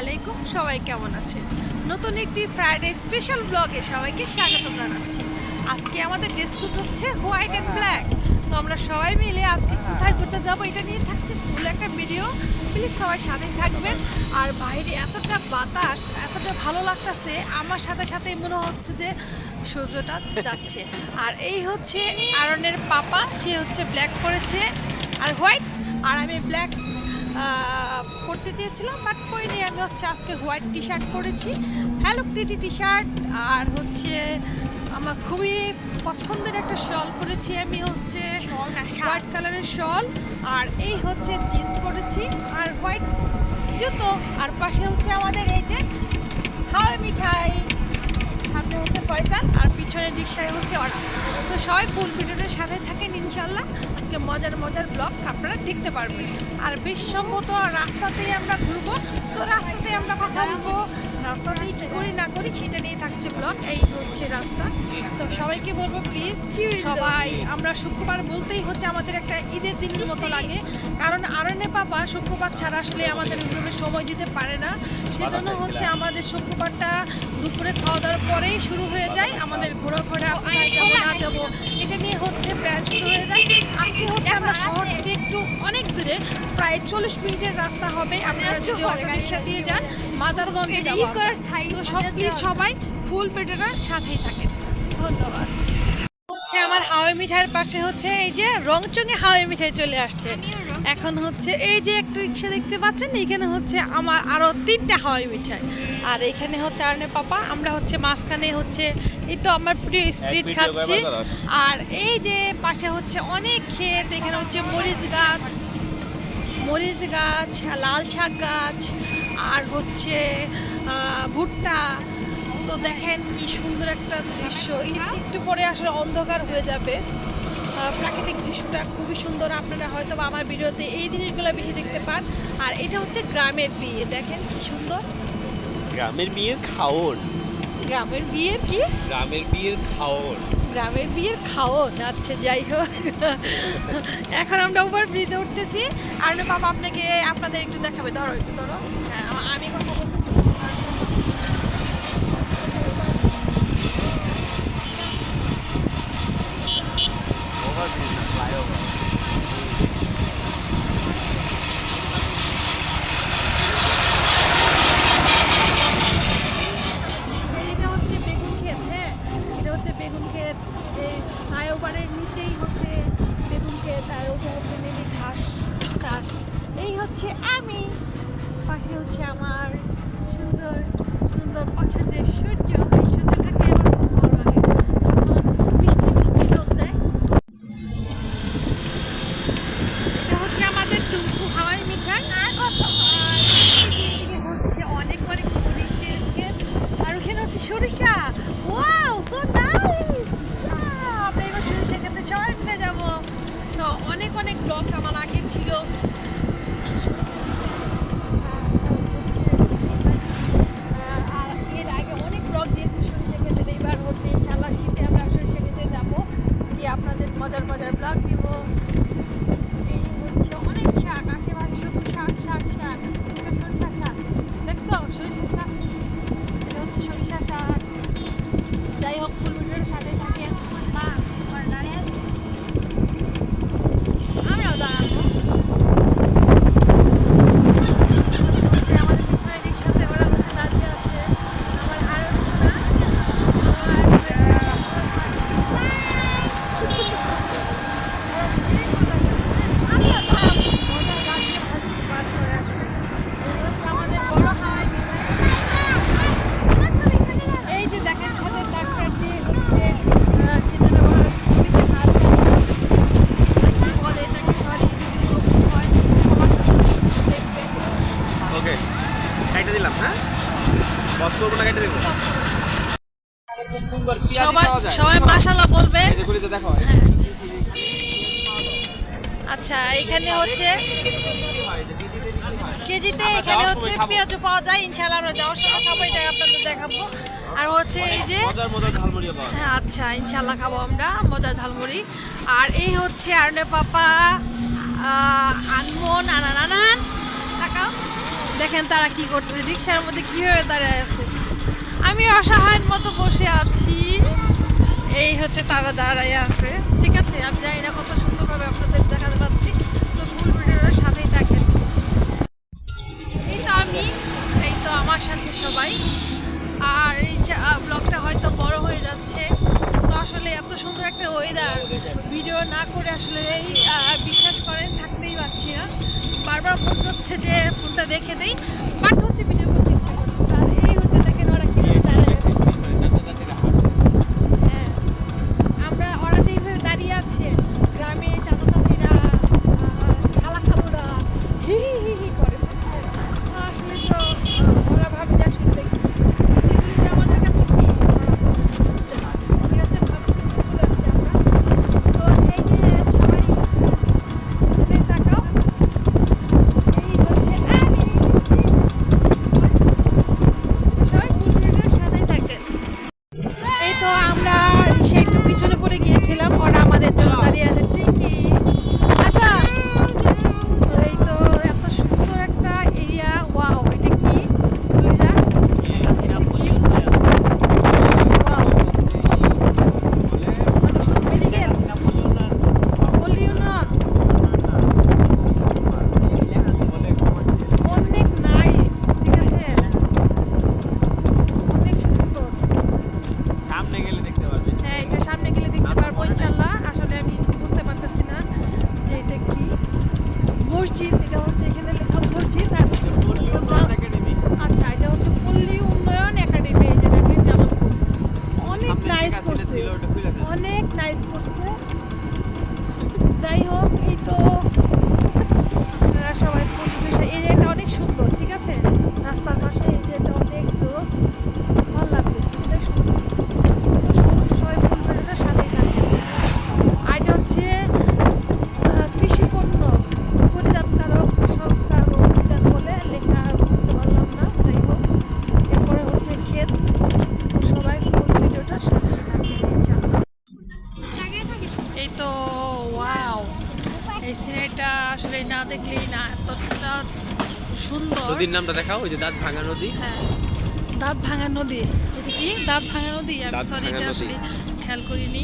আলাইকুম, সবাই কেমন আছেন? নতুন একটি ফ্রাইডে স্পেশাল ব্লগে সবাইকে স্বাগত জানাচ্ছি। আজকে আমাদের ড্রেস কোড হচ্ছে হোয়াইট অ্যান্ড ব্ল্যাক তো আমরা সবাই মিলে আজকে কোথায় ঘুরতে যাব এটা নিয়ে থাকছে ফুল একটা ভিডিও প্লিজ সবাই সাথেই থাকবেন। আর বাইরে এতটা বাতাস, এতটা ভালো লাগতেছে, আমার সাথে সাথে মনে হচ্ছে যে সূর্যটা যাচ্ছে। আর এই হচ্ছে আরনের পাপা, সে হচ্ছে ব্ল্যাক করেছে। আর হোয়াইট আর আমি ব্ল্যাক পরতে চেয়েছিলাম বাট করিনি। আমি হচ্ছে আজকে হোয়াইট টি শার্ট পরেছি। হ্যালো প্রিটি টি শার্ট আর হচ্ছে আমার খুবই পছন্দের একটা শল পরেছি আমি হচ্ছে হোয়াইট কালারের শল আর এই হচ্ছে জিন্স পরেছি আর হোয়াইট জুতো আর পাশে রিক্সায় হচ্ছে ওরা। তো সবাই ফুল ভিডিওটার সাথে থাকেন ইনশাল্লাহ আজকে মজার মজার ব্লগ আপনারা দেখতে পারবেন। আর বেশ সম্ভবত রাস্তাতেই আমরা ঘুরবো। তো রাস্তাতে আমরা কথা বলব। রাস্তাতেই কি করি না করি সেটা নিয়ে থাকছে ব্লগ এই হচ্ছে রাস্তা। তো সবাইকে বলব প্লিজ সবাই আমরা শুক্রবার বলতেই হচ্ছে আমাদের একটা ঈদের দিনের মতো লাগে। কারণ আরনে পাপা শুক্রবার ছাড়া আসলে আমাদের ওইভাবে সময় দিতে পারে না। সেজন্য হচ্ছে আমাদের শুক্রবারটা দুপুরে খাওয়া দাওয়ার পরেই শুরু হয়ে যায়। আমাদের ঘোরাঘোরা কোথায় যাব না যাব এটা নিয়ে হচ্ছে প্ল্যান শুরু হয়ে যায়। আজকে হচ্ছে আমরা শহর থেকে একটু অনেক দূরে প্রায় চল্লিশ মিনিটের রাস্তা হবে। আপনারা যদি অটো রিক্সা দিয়ে যান মাদারগঞ্জে যাব তো সব সবাই ফুল পেটেরার সাথেই থাকেন ধন্যবাদ। হচ্ছে আমার হাওয়াই মিঠাইয়ের পাশে হচ্ছে এই যে রংচঙে হাওয়াই মিঠাই চলে আসছে। এখন হচ্ছে এই যে একটা রিক্সা দেখতে পাচ্ছেন এখানে হচ্ছে আমার আরও তিনটা হাওয়াই মিঠাই। আর এখানে হচ্ছে আরনে পাপা আমরা হচ্ছে মাঝখানে হচ্ছে এই তো আমার প্রিয় স্প্রিট খাচ্ছি। আর এই যে পাশে হচ্ছে অনেক ক্ষেত এখানে হচ্ছে মরিচ গাছ মরিচ গাছ লাল শাক গাছ আর হচ্ছে ভুট্টা। তো দেখেন কি সুন্দর একটা দৃশ্য। এই একটু পরে আসলে অন্ধকার হয়ে যাবে। প্রাকৃতিক দৃশ্যটা খুবই সুন্দর। আপনারা হয়তো বা আমার ভিডিওতে এই জিনিসগুলো বেশি দেখতে পান। আর এটা হচ্ছে গ্রামের বিয়ে। দেখেন কি সুন্দর। গ্রামের বিয়ের খাওন। গ্রামের বিয়ের কি? গ্রামের বিয়ের খাওন। গ্রামের বিয়ের খাওন আচ্ছা যাই হোক। এখন আমরা ওভার ব্রিজে উঠতেছি। আর বাবা আপনাকে, আপনাদের একটু দেখাবে। ধরো, একটু ধরো। হ্যাঁ আমি কথা বলতেছি হচ্ছে বেগুন ক্ষেত হ্যাঁ এটা হচ্ছে বেগুন ক্ষেত এই ফ্লাইওভারের নিচেই হচ্ছে বেগুন ক্ষেত আর ওটা হচ্ছে মেবি ঘাস চাষ এই হচ্ছে আমি পাশে হচ্ছে আমার সুন্দর সুন্দর পছন্দের সূর্য এই সূর্যটাকে আমার খুব ভালো লাগে যখন মিষ্টি মিষ্টি রোদ দেয় এটা হচ্ছে আমাদের টুকু হাওয়াই মিঠাই আর কত আর এদিকে হচ্ছে অনেক অনেক মরিচের ক্ষেত আর ওখানে হচ্ছে সরিষা ওয়াও সো নাইস আমরা এবার সরিষা খেতে সবাই মিলে যাব তো অনেক অনেক ব্লগ আমার আগে ছিল সরিষা খেতে। আর হচ্ছে, আহ, আর এর আগে অনেক ব্লগ দিয়েছি সরিষা খেতে এইবার হচ্ছে ইনশাল্লাহ শীতে আমরা সরিষা খেতে যাব গিয়ে আপনাদের মজার মজার ব্লগ দিব এই হচ্ছে অনেক শাক আশেপাশে শুধু শাক শাক শাক এটা সরিষা শাক দেখছ সরিষা শাক এটা হচ্ছে সরিষা শাক যাই হোক ফুলগুলোর সাথে থাকেন মা তোমার দাঁড়িয়ে আছে আমরাও দাঁড়াবো হচ্ছে আমাদের পিছনে রিক্সাতে ওরা হচ্ছে দাঁড়িয়ে আছে আমার আরও ছোটা এই যে দেখেন হাতের ডাক্তার দিয়ে হচ্ছে আহ, কি যেন বলা হচ্ছে, জমিতে হাত কি বলে এটাকে সরি যদি কোনো ভুল হয় ক্ষমা করে দেখবেন ওকে কাইটা দিলাম হ্যাঁ বস করব না কাইটা দেবো সবাই সবাই মাশাআল্লাহ বলবে হ্যাঁ। আচ্ছা এখানে হচ্ছে কেজিতে এখানে হচ্ছে পেঁয়াজও পাওয়া যায় ইনশাআল্লাহ আমরা যাওয়ার সময় খাব এটাই আপনাদের দেখাবো আর হচ্ছে এই যে মজার মজার। হ্যাঁ আচ্ছা খাব আমরা মজা ঝালমুড়ি আর এই হচ্ছে আরনে পাপা আনমন আনান আনান দেখেন তারা কি করতেছে রিক্সার মধ্যে কি কীভাবে দাঁড়িয়ে আছে আমি অসহায়ের মতো বসে আছি। এই হচ্ছে তারা দাঁড়ায় আছে। ঠিক আছে, আমি জানি না কত সুন্দরভাবে আপনাদের দেখাতে পাচ্ছি। তো ফুল ভিডিওর সাথেই থাকেন। এই তো আমি, এই তো আমার সাথে সবাই। আর এই ব্লগটা হয়তো বড় হয়ে যাচ্ছে। তো আসলে এত সুন্দর একটা ওয়েদার ভিডিও না করে আসলে এই বিশ্বাস করেন, থাকতেই পারছি না। বারবার ফোন হচ্ছে যে ফোনটা রেখে দেই। বাট তো ওয়াও এই সিনারিটা আসলে না দেখলেই না এতটা সুন্দর। নদীর নামটা দেখাও ওই যে দাঁত ভাঙা নদী। হ্যাঁ। দাঁত ভাঙা নদী। এটা কি? দাঁত ভাঙা নদী? আমি সরি এটা আসলে খেয়াল করিনি।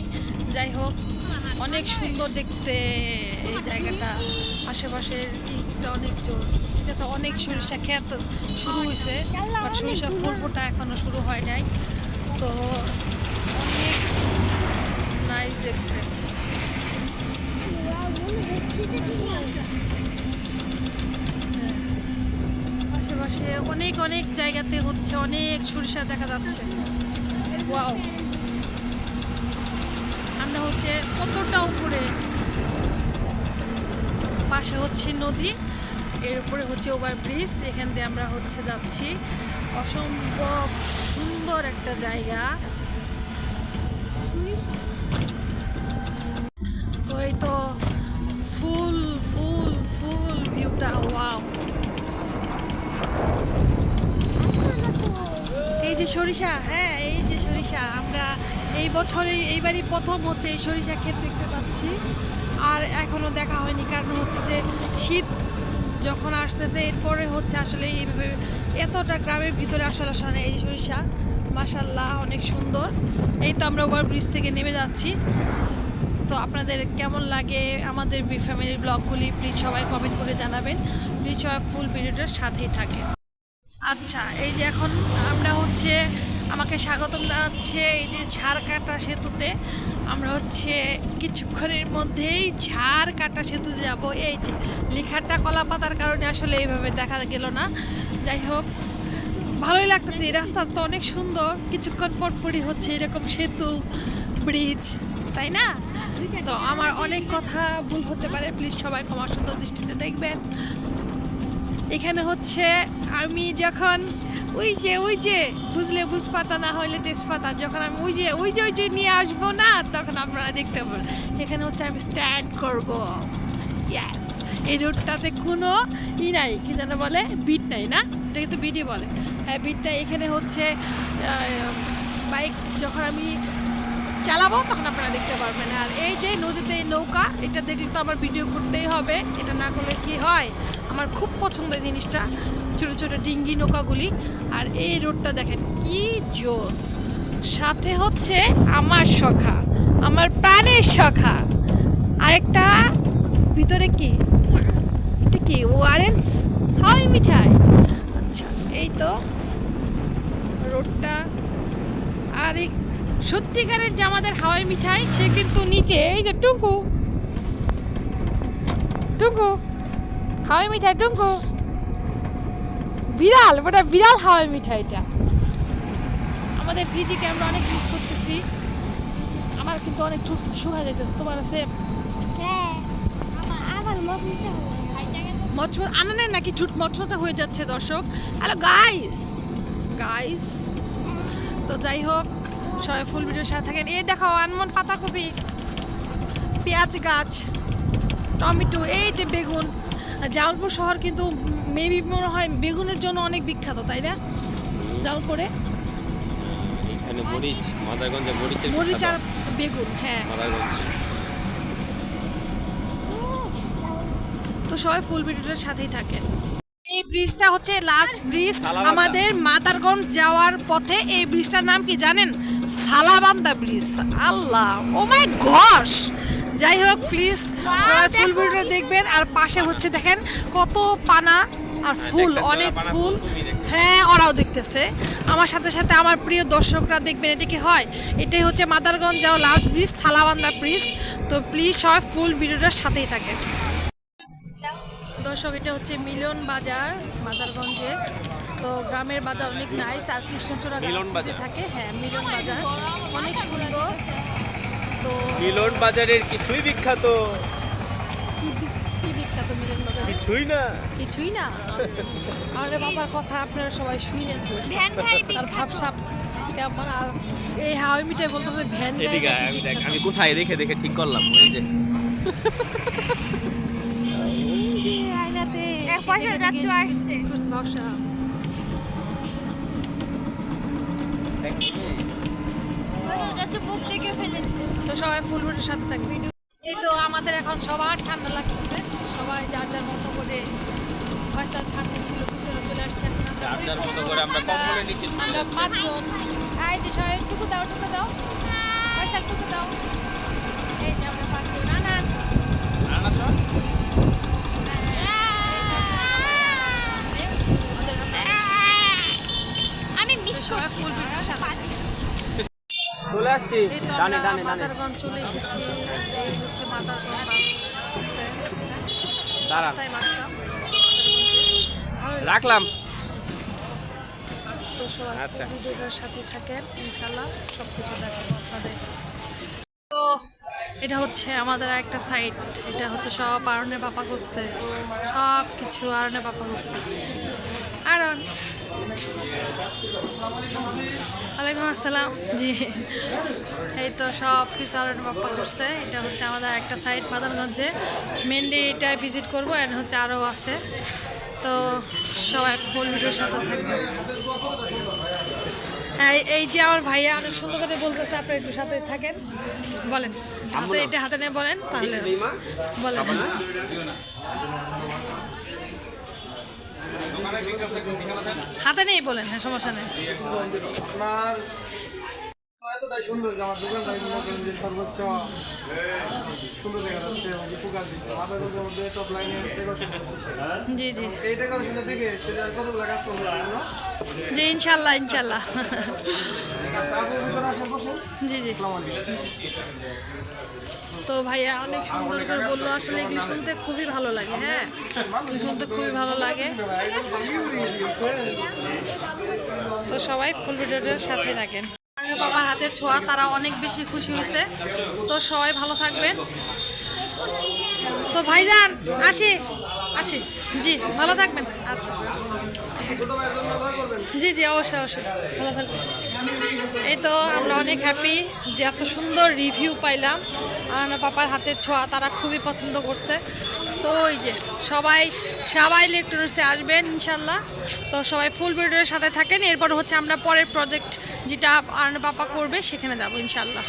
যাই হোক অনেক সুন্দর দেখতে এই জায়গাটা। আশেপাশের দিকটা অনেক জোস। ঠিক আছে অনেক সরিষা ক্ষেত শুরু হয়েছে বাট সরিষা ফুল ফোটা এখনও শুরু হয় নাই। তো অনেক নাইস দেখতে হ্যাঁ। আশেপাশে অনেক জায়গাতে হচ্ছে, অনেক সরিষা দেখা যাচ্ছে। ওয়াও। আমরা হচ্ছে কতটা উপরে? পাশে হচ্ছে নদী, এর উপরে হচ্ছে ওভার ব্রিজ এখান দিয়ে আমরা হচ্ছে যাচ্ছি। অসম্ভব সুন্দর একটা জায়গা। সরিষা হ্যাঁ এই যে সরিষা, আমরা এই বছরে, এইবারই প্রথম হচ্ছে এই সরিষা ক্ষেত দেখতে পাচ্ছি। আর এখনও দেখা হয়নি, কারণ হচ্ছে যে শীত যখন আসতেছে, এরপরে হচ্ছে আসলে এইভাবে এতটা গ্রামের ভিতরে আসলে আসা নেই। এই সরিষা। মাসাল্লাহ অনেক সুন্দর। এই তো আমরা ওভার ব্রিজ থেকে নেমে যাচ্ছি। তো আপনাদের কেমন লাগে আমাদের ফ্যামিলির ব্লগগুলি প্লিজ সবাই কমেন্ট করে জানাবেন। প্লিজ সবাই ফুল ভিডিওটার সাথেই থাকে আচ্ছা এই যে এখন আমরা হচ্ছে, আমাকে স্বাগতম জানাচ্ছে এই যে ঝাড়কাটা সেতুতে। আমরা হচ্ছে কিছুক্ষণের মধ্যেই ঝাড়কাটা সেতু যাব। এই যে লেখাটা কলা পাতার কারণে আসলে এইভাবে দেখা গেল না। যাই হোক, ভালোই লাগতেছে, এই রাস্তা তো অনেক সুন্দর। কিছুক্ষণ পর পরই হচ্ছে এরকম সেতু ব্রিজ তাই না? তো আমার অনেক কথা ভুল হতে পারে। প্লিজ সবাই ক্ষমা সুন্দর দৃষ্টিতে দেখবেন। এখানে হচ্ছে আমি যখন ওই যে ওই যে, বুঝলে বুঝ পাতা না হইলে তেজপাতা, যখন আমি ওই যে ওই যে ওই যে নিয়ে আসব না, তখন আপনারা দেখতে পাবেন, এখানে হচ্ছে আমি স্ট্যান্ড করব। ইয়াস এই রোডটাতে কোনো ই নাই, কি যেন বলে বিট নাই না? এটা কিন্তু বিটই বলে। হ্যাঁ বিট নাই এখানে হচ্ছে বাইক যখন আমি চালাবো, তখন আপনারা দেখতে পারবেন। আর এই যে নদীতে এই নৌকা, এটা দেখলে তো আমার ভিডিও করতেই হবে। এটা না করলে কি হয়? আমার খুব পছন্দের জিনিসটা। ছোট ছোট ডিঙ্গি নৌকাগুলি। আর এই রোডটা দেখেন, কি জোস সাথে হচ্ছে আমার সখা, আমার প্রাণের সখা। আরেকটা, ভিতরে কি? এটা কি অরেঞ্জ হাওয়াই মিঠাই। আচ্ছা এই তো রোডটা। আর এই সত্যিকারের যে আমাদের হাওয়াই মিঠাই, সে কিন্তু নিচে, এই যে টুকু টুকু হাওয়াই মিঠাই টুকু বিড়াল ওটা বিড়াল হাওয়াই মিঠাইটা আমাদের ফ্রিজিকে আমরা অনেক মিস করতেছি। আমার কিন্তু অনেক ঠুট শুকায় যাইতেছে। তোমার আছে? হ্যাঁ আমার আমার মজা মচমচ আনন্দের নাকি? ঠুট মচমচা হয়ে যাচ্ছে দর্শক। হ্যালো গাইস গাইস তো যাই হোক সবাই ফুল ভিডিওর সাথে থাকেন। এই দেখো আনমন পাতাকপি। পেঁয়াজ গাছ টমেটো এই যে বেগুন। জামালপুর শহর কিন্তু মেবি মনে হয় বেগুনের জন্য অনেক বিখ্যাত তাই না? জামালপুরে এখানে মরিচ মাদারগঞ্জে মরিচের মরিচ আর বেগুন হ্যাঁ। মাদারগঞ্জ। তো সবাই ফুল ভিডিওটার সাথেই থাকেন। এই ব্রিজটা হচ্ছে লাস্ট ব্রিজ আমাদের মাতারগঞ্জ যাওয়ার পথে। এই ব্রিজটার নাম কি জানেন? সালাবান্দা ব্রিজ আল্লাহ ও মাই গশ যাই হোক প্লিজ সবাই ফুল দেখো। ভিডিওটা দেখবেন। আর পাশে হচ্ছে দেখেন কত পানা। আর হ্যাঁ, ফুল অনেক ফুল। হ্যাঁ ওরাও দেখতেছে। আমার সাথে সাথে আমার প্রিয় দর্শকরা দেখবেন এটা কি হয়? এটাই হচ্ছে মাদারগঞ্জ যাওয়া লাস্ট ব্রিজ সালাবান্দা ব্রিজ তো প্লিজ সবাই ফুল ভিডিওটার সাথেই থাকেন। দর্শক এটা হচ্ছে মিলন বাজার মাদারগঞ্জে। তো গ্রামের বাজার অনেক নাইস আর কৃষ্ণচূড়া মিলন যে বাজার। থাকে হ্যাঁ মিলন বাজার। অনেক সুন্দর। তো মিলন বাজারের কিছুই বিখ্যাত কি বিখ্যাত মিলন কিছুই না। কিছুই না। আমাদের বাবার কথা আপনারা সবাই শুনেন তো। ভ্যান তার বিখ্যাত। ভাবসাব কেমন আর এই হাওয়াই মিঠাই বলতেছে ভ্যান এদিকে আমি দেখ আমি কোথায় দেখে দেখে ঠিক করলাম ওই যে। আয়নাতে এক পয়সা আসছে। ফেলেছে। তো সবাই ফুল সাথে থাকবে। এই তো আমাদের এখন সবার ঠান্ডা লাগতেছে সবাই যার যার মতো করে ফয়সাল সামনে ছিল পিছনে চলে আসছে এখন আমরা যার যার মতো করে আমরা কম্বলের নিচে আমরা পাঁচজন। এই যে সবাই টুকু দাও টুকু দাও। ফয়সাল টুকু দাও। এই যে আমরা পাঁচজন। না না রান্না আমি মিস করছি। চলে আসছি। ডানে ডানে ডানে মাদারগঞ্জ চলে এসেছি। এই হচ্ছে মাদারগঞ্জ রাখলাম। তো সবাই। ভিডিওটার সাথে থাকেন ইনশাল্লাহ সব কিছু দেখাবো আপনাদের। তো এটা হচ্ছে আমাদের একটা সাইট এটা হচ্ছে সব আরণের পাপা করছে সব কিছু আরণের পাপা করছে আরন ওয়ালাইকুম আসসালাম। জি। এই তো সব কিছু আরণের পাপা করছে। এটা হচ্ছে আমাদের একটা সাইট মাদারগঞ্জে। মেনলি এটা ভিজিট করব এন্ড হচ্ছে আরও আছে। তো সবাই ফুল ভিডিওর সাথে থাকবেন। হ্যাঁ, এই- যে আমার ভাইয়া অনেক সুন্দর করে বলতেছে আপনি একটু সাথে থাকেন। বলেন। হাতে এটা হাতে নিয়ে বলেন তাহলে বলেন। হাতে নেই বলেন হ্যাঁ সমস্যা নেই। আপনার এতটাই সুন্দর যে আমার দোকানটা যে সর্বোচ্চ সুন্দর দেখা যাচ্ছে এবং যে দিচ্ছে। মাদারগঞ্জের মধ্যে টপ লাইনে জি জি। এই ডেকোরেশনটা থেকে সেটা কতগুলো কাজ করবে জানো জি ইনশাল্লাহ ইনশাল্লাহ। জি জি। তো ভাইয়া অনেক সুন্দর করে বলল, আসলে এগুলো শুনতে খুবই ভালো লাগে হ্যাঁ? শুনতে খুবই ভালো লাগে। তো সবাই ফুল ভিডিওটার সাথে থাকেন। বাবার হাতের ছোঁয়া তারা অনেক বেশি খুশি হয়েছে। তো সবাই ভালো থাকবেন। তো ভাইজান, আসি। আসি। জি, ভালো থাকবেন। আচ্ছা। জি জি, অবশ্যই অবশ্যই। ভালো থাকবেন। এই তো আমরা অনেক হ্যাপি যে এত সুন্দর রিভিউ পাইলাম। আর পাপার হাতের ছোঁয়া তারা খুবই পছন্দ করছে। তো ওই যে, সবাই সবাই ইলেকট্রনিক্সে আসবেন, ইনশাল্লাহ। তো সবাই ফুল ভিডিওর সাথে থাকেন। এরপর হচ্ছে আমরা পরের প্রজেক্ট যেটা আর পাপা করবে, সেখানে যাব, ইনশাল্লাহ।